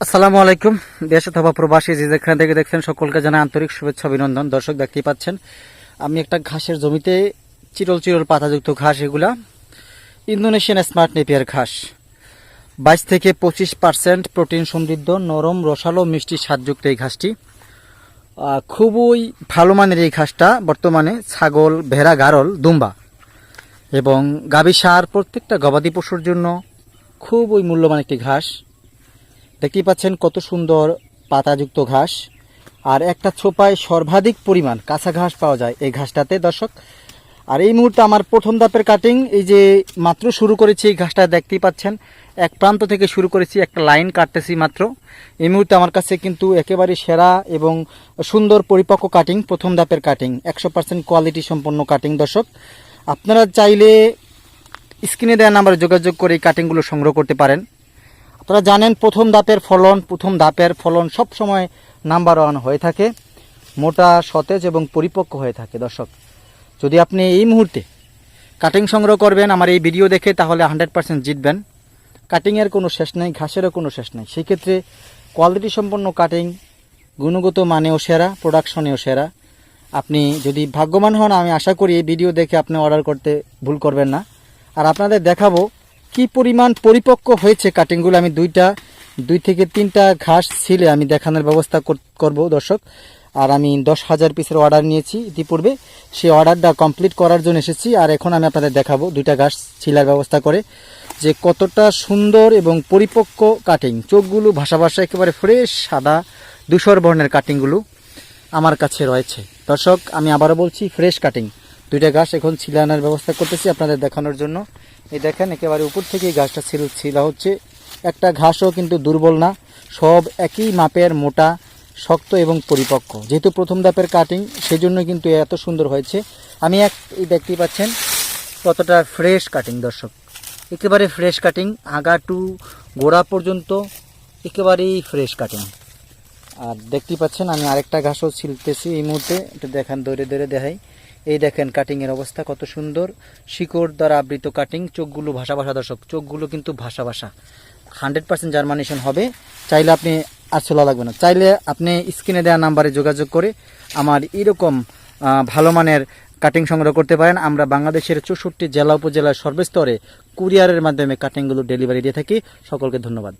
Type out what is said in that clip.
আসসালামু আলাইকুম। দেশ অথবা প্রবাসী যে যেখানে থেকে দেখছেন, সকলকে জানাই আন্তরিক শুভেচ্ছা, অভিনন্দন। দর্শক, দেখতেই পাচ্ছেন, আমি একটা ঘাসের জমিতে চিরল চিরল পাতাযুক্ত ঘাস এগুলা। ইন্দোনেশিয়ান স্মার্ট নেপিয়ার ঘাস। বাইশ থেকে পঁচিশ পার্সেন্ট প্রোটিন সমৃদ্ধ, নরম, রসালো, মিষ্টি স্বাদযুক্ত এই ঘাসটি। খুবই ভালো মানের এই ঘাসটা বর্তমানে ছাগল, ভেড়া, গারল, দুম্বা এবং গাভী সার প্রত্যেকটা গবাদি পশুর জন্য খুবই মূল্যবান একটি ঘাস। দেখতেই পাচ্ছেন কত সুন্দর পাতাযুক্ত ঘাস। আর একটা ছোপায় সর্বাধিক পরিমাণ কাঁচা ঘাস পাওয়া যায় এই ঘাসটাতে, দর্শক। আর এই মুহূর্তে আমার প্রথম ধাপের কাটিং এই যে মাত্র শুরু করেছি এই ঘাসটা দেখতেই পাচ্ছেন। এক প্রান্ত থেকে শুরু করেছি, একটা লাইন কাটতেছি মাত্র। এই মুহূর্তে আমার কাছে কিন্তু একেবারে সেরা এবং সুন্দর পরিপক্ক কাটিং প্রথম ধাপের কাটিং একশো পার্সেন্ট কোয়ালিটি সম্পন্ন কাটিং দর্শক। আপনারা চাইলে স্ক্রিনে দেওয়া নাম্বারে যোগাযোগ করে এই কাটিংগুলো সংগ্রহ করতে পারেন। আপনারা জানেন প্রথম ধাপের ফলন, প্রথম ধাপের ফলন সব সময় নাম্বার ওয়ান হয়ে থাকে, মোটা, সতেজ এবং পরিপক্ক হয়ে থাকে, দর্শক। যদি আপনি এই মুহূর্তে কাটিং সংগ্রহ করবেন, আমার এই ভিডিও দেখে, তাহলে হান্ড্রেড পার্সেন্ট জিতবেন। কাটিংয়ের কোনো শেষ নেই, ঘাসেরও কোনো শেষ নেই। সেক্ষেত্রে কোয়ালিটি সম্পন্ন কাটিং গুণগত মানেও সেরা প্রোডাকশনেও সেরা। আপনি যদি ভাগ্যবান হন, আমি আশা করি এই ভিডিও দেখে আপনি অর্ডার করতে ভুল করবেন না। আর আপনাদের দেখাবো কি পরিমাণ পরিপক্ক হয়েছে কাটিংগুলো আমি দুইটা, দুই থেকে তিনটা ঘাস ছিলে আমি দেখানোর ব্যবস্থা কর- করব দর্শক। আর আমি দশ হাজার পিসের অর্ডার নিয়েছি ইতিপূর্বে। সেই অর্ডারটা কমপ্লিট করার জন্য এসেছি। আর এখন আমি আপনাদের দেখাবো দুইটা ঘাস ছিলার ব্যবস্থা করে যে কতটা সুন্দর এবং পরিপক্ক কাটিং চোখগুলো ভাষা ভাষা একেবারে ফ্রেশ সাদা, ধূসর বর্ণের কাটিংগুলো আমার কাছে রয়েছে। দর্শক, আমি আবারও বলছি ফ্রেশ কাটিং দুইটা ঘাস এখন ছিলানোর ব্যবস্থা করতেছি আপনাদের দেখানোর জন্য। এই দেখেন, একেবারে উপর থেকে ঘাসটা ছিল, ছিলা হচ্ছে। একটা ঘাসও কিন্তু দুর্বল না, সব একই মাপের মোটা, শক্ত এবং পরিপক্ক। যেহেতু প্রথম ধাপের কাটিং সেজন্য কিন্তু এত সুন্দর হয়েছে। আমি এক, এই দেখতেই পাচ্ছেন, কতটা ফ্রেশ কাটিং দর্শক। একেবারে ফ্রেশ কাটিং আগা টু গোড়া পর্যন্ত একেবারেই ফ্রেশ কাটিং আর দেখতেই পাচ্ছেন, আমি আরেকটা ঘাসও ছিলতেছি এই মুহূর্তে। একটু দেখান, দৌড়ে দৌড়ে দেখাই। এই দেখেন কাটিং এর অবস্থা কত সুন্দর। শিকড় দ্বারা আবৃত কাটিং চোখগুলো ভাষা ভাষা দর্শক, চোখগুলো কিন্তু ভাষা ভাষা। হান্ড্রেড পার্সেন্ট জার্মানেশন হবে। চাইলে আপনি আর চলা লাগবে না। চাইলে আপনি স্ক্রিনে দেওয়া নাম্বারে যোগাযোগ করে আমার এরকম ভালো মানের কাটিং সংগ্রহ করতে পারেন। আমরা বাংলাদেশের চৌষট্টি জেলা উপজেলার সর্বস্তরে কুরিয়ারের মাধ্যমে কাটিংগুলো ডেলিভারি দিয়ে থাকি। সকলকে ধন্যবাদ।